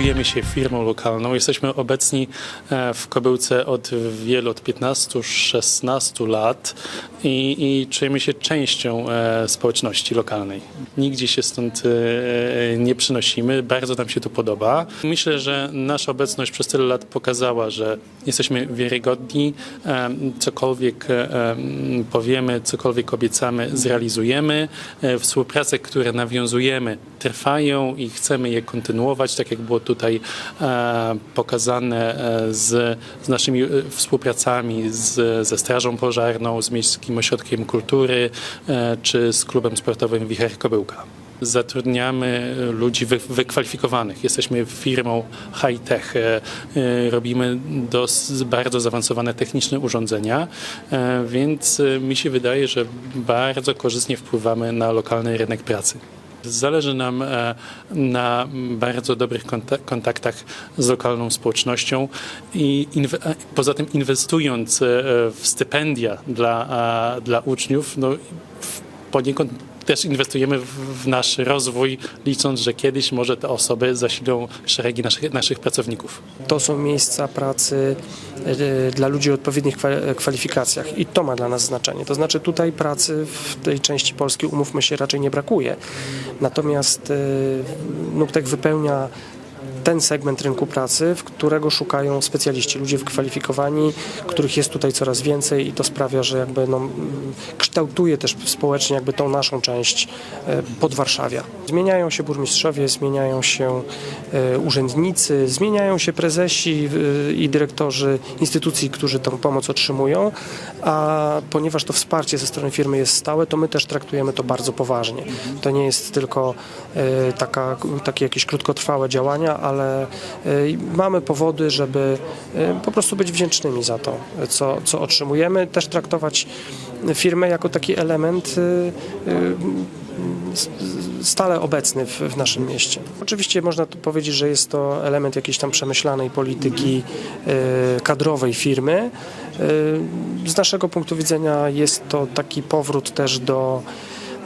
czujemy się firmą lokalną. Jesteśmy obecni e, w Kobyłce od wielu, od 15-16 lat i, i czujemy się częścią e, społeczności lokalnej. Nigdzie się stąd e, nie przynosimy, bardzo nam się tu podoba. Myślę, że nasza obecność przez tyle lat pokazała, że jesteśmy wiarygodni, cokolwiek powiemy, cokolwiek obiecamy, zrealizujemy. Współprace, które nawiązujemy, trwają i chcemy je kontynuować, tak jak było tutaj e, pokazane e, z, z naszymi e, współpracami z, ze Strażą Pożarną, z Miejskim Ośrodkiem Kultury czy z klubem sportowym Wicher Kobyłka. Zatrudniamy ludzi wy, wykwalifikowanych. Jesteśmy firmą high-tech. Robimy dos, bardzo zaawansowane techniczne urządzenia, więc mi się wydaje, że bardzo korzystnie wpływamy na lokalny rynek pracy. Zależy nam e, na bardzo dobrych konta- kontaktach z lokalną społecznością i a poza tym inwestując e, w stypendia dla, dla uczniów, no, poniekąd też inwestujemy w, nasz rozwój, licząc, że kiedyś może te osoby zasilą szeregi naszych, naszych pracowników. To są miejsca pracy e, dla ludzi o odpowiednich kwa- kwalifikacjach i to ma dla nas znaczenie. To znaczy tutaj pracy w tej części Polski, umówmy się, raczej nie brakuje. Natomiast e, NUPTEK wypełnia ten segment rynku pracy, w którego szukają specjaliści, ludzie wykwalifikowani, których jest tutaj coraz więcej i to sprawia, że jakby no, kształtuje też społecznie jakby tą naszą część e, Podwarszawia. Zmieniają się burmistrzowie, zmieniają się e, urzędnicy, zmieniają się prezesi e, i dyrektorzy instytucji, którzy tą pomoc otrzymują, a ponieważ to wsparcie ze strony firmy jest stałe, to my też traktujemy to bardzo poważnie. To nie jest tylko taka, takie jakieś krótkotrwałe działania, ale e, mamy powody, żeby e, po prostu być wdzięcznymi za to, co, co otrzymujemy. Też traktować firmę jako taki element e, stale obecny w, w naszym mieście. Oczywiście można powiedzieć, że jest to element jakiejś tam przemyślanej polityki kadrowej firmy. Z naszego punktu widzenia jest to taki powrót też do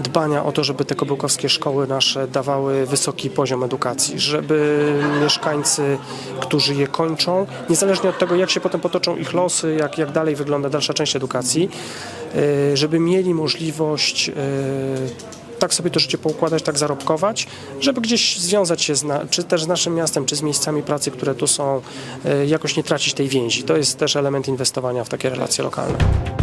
dbania o to, żeby te kobyłkowskie szkoły nasze dawały wysoki poziom edukacji, żeby mieszkańcy, którzy je kończą, niezależnie od tego, jak się potem potoczą ich losy, jak, jak dalej wygląda dalsza część edukacji, e, żeby mieli możliwość e, tak sobie to życie poukładać, tak zarobkować, żeby gdzieś związać się z na, czy też z naszym miastem, czy z miejscami pracy, które tu są, e, jakoś nie tracić tej więzi. To jest też element inwestowania w takie relacje lokalne.